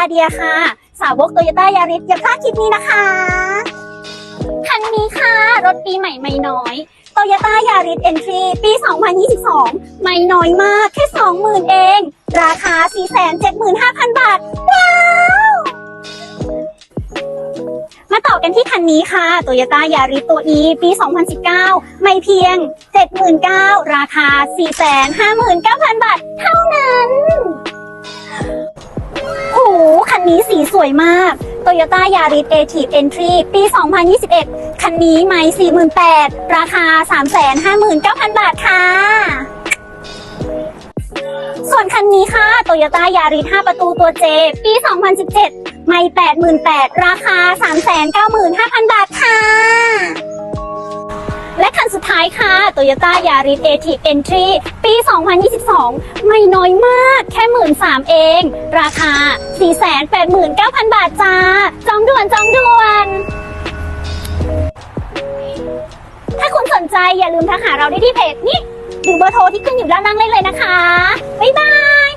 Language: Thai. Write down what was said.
ค่ะคาเดียค่ะ สาวกโตโยต้ายาริสอย่าพลาดคลิปนี้นะคะ คันนี้ค่ะ รถปีใหม่ไม่น้อยโตโยต้ายาริสเอ็นทรีปี 2022 ไม่น้อยมากแค่ 20,000 เอง ราคา 475,000 บาท ว้าว มาต่อกันที่คันนี้ค่ะ Toyota Yaris ตัว E ปี 2019 ไม่เพียง 79,000 ราคา 459,000 บาท นี้สีสวยมาก Toyota Yaris Active Entry ปี 2021 คันนี้ไม่48,000 ราคา 359,000 บาทค่ะ ส่วนคันนี้ค่ะ Toyota Yaris 5 ประตูตัว J ปี 2017 ไม่88,000 ราคา 395,000 บาทค่ะายค่ะ Toyota Yaris a t i v e Entry ปี 2022 ไม่น้อยมาก แค่13,000เอง ราคา 489,000 บาทจ้า จองด่วนจองด่วน ถ้าคุณสนใจอย่าลืมทักหาเราได้ที่เพจนี้หรือเบอร์โทรที่ขึ้นอยู่ด้านล่างได้เลยนะคะ บ๊ายบาย